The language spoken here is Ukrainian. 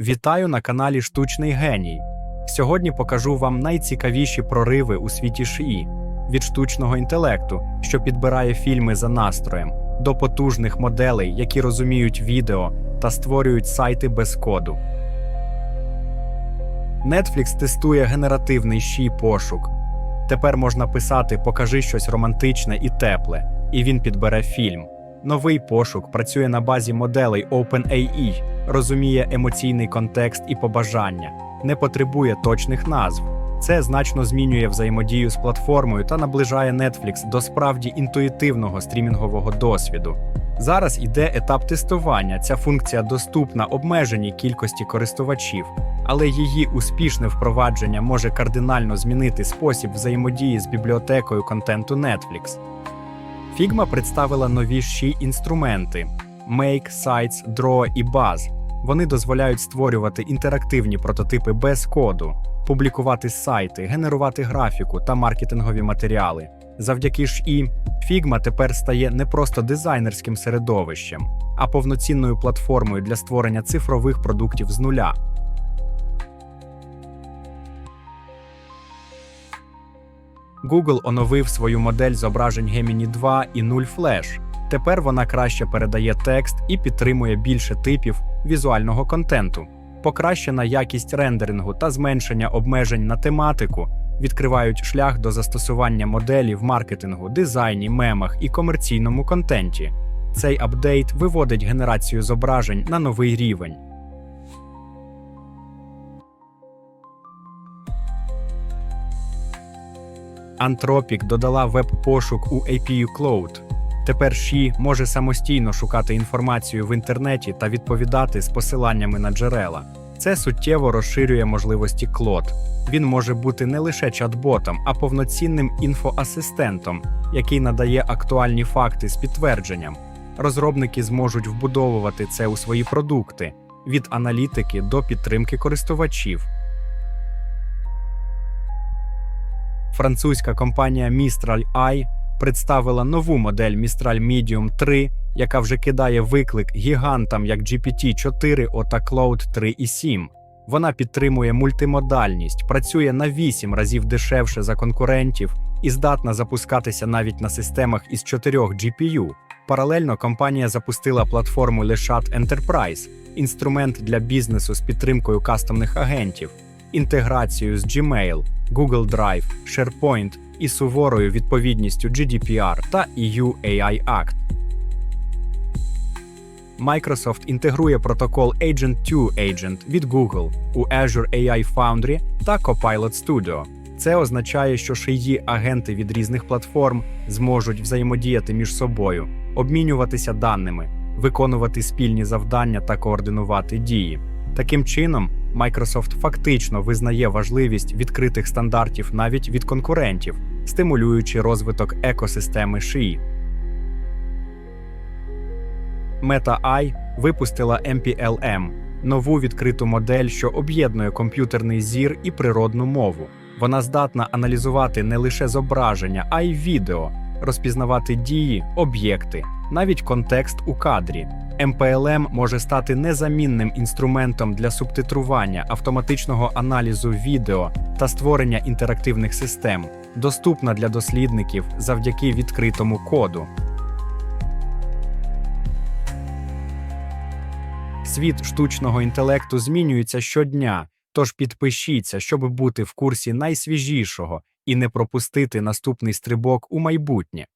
Вітаю на каналі Штучний Геній. Сьогодні покажу вам найцікавіші прориви у світі ШІ від штучного інтелекту, що підбирає фільми за настроєм, до потужних моделей, які розуміють відео та створюють сайти без коду. Netflix тестує генеративний ші пошук. Тепер можна писати Покажи щось романтичне і тепле, і він підбере фільм. Новий пошук працює на базі моделей OpenAI, розуміє емоційний контекст і побажання, не потребує точних назв. Це значно змінює взаємодію з платформою та наближає Netflix до справді інтуїтивного стрімінгового досвіду. Зараз іде етап тестування. Ця функція доступна обмеженій кількості користувачів, але її успішне впровадження може кардинально змінити спосіб взаємодії з бібліотекою контенту Netflix. Figma представила нові ші інструменти Make, Sites, Draw і Buzz. Вони дозволяють створювати інтерактивні прототипи без коду, публікувати сайти, генерувати графіку та маркетингові матеріали. Завдяки ШІ Figma тепер стає не просто дизайнерським середовищем, а повноцінною платформою для створення цифрових продуктів з нуля. Google оновив свою модель зображень Gemini 2 і 0 Flash. Тепер вона краще передає текст і підтримує більше типів візуального контенту. Покращена якість рендерингу та зменшення обмежень на тематику відкривають шлях до застосування моделі в маркетингу, дизайні, мемах і комерційному контенті. Цей апдейт виводить генерацію зображень на новий рівень. Anthropic додала веб-пошук у APU Cloud. Тепер Ші може самостійно шукати інформацію в інтернеті та відповідати з посиланнями на джерела. Це суттєво розширює можливості Claude. Він може бути не лише чат-ботом, а повноцінним інфоасистентом, який надає актуальні факти з підтвердженням. Розробники зможуть вбудовувати це у свої продукти від аналітики до підтримки користувачів. Французька компанія Mistral AI представила нову модель Mistral Medium 3, яка вже кидає виклик гігантам як GPT-4 та Cloud 3 і 7. Вона підтримує мультимодальність, працює на 8 разів дешевше за конкурентів і здатна запускатися навіть на системах із 4 GPU. Паралельно компанія запустила платформу Leshat Enterprise, інструмент для бізнесу з підтримкою кастомних агентів, інтеграцією з Gmail, Google Drive, SharePoint і суворою відповідністю GDPR та EU AI Act. Microsoft інтегрує протокол Agent to Agent від Google у Azure AI Foundry та Copilot Studio. Це означає, що шиї агенти від різних платформ зможуть взаємодіяти між собою, обмінюватися даними, виконувати спільні завдання та координувати дії. Таким чином, Microsoft фактично визнає важливість відкритих стандартів навіть від конкурентів, стимулюючи розвиток екосистеми шиї. Meta випустила MPLM – нову відкриту модель, що об'єднує комп'ютерний зір і природну мову. Вона здатна аналізувати не лише зображення, а й відео, розпізнавати дії, об'єкти, навіть контекст у кадрі. MPLM може стати незамінним інструментом для субтитрування, автоматичного аналізу відео та створення інтерактивних систем, доступна для дослідників завдяки відкритому коду. Світ штучного інтелекту змінюється щодня, тож підпишіться, щоб бути в курсі найсвіжішого і не пропустити наступний стрибок у майбутнє.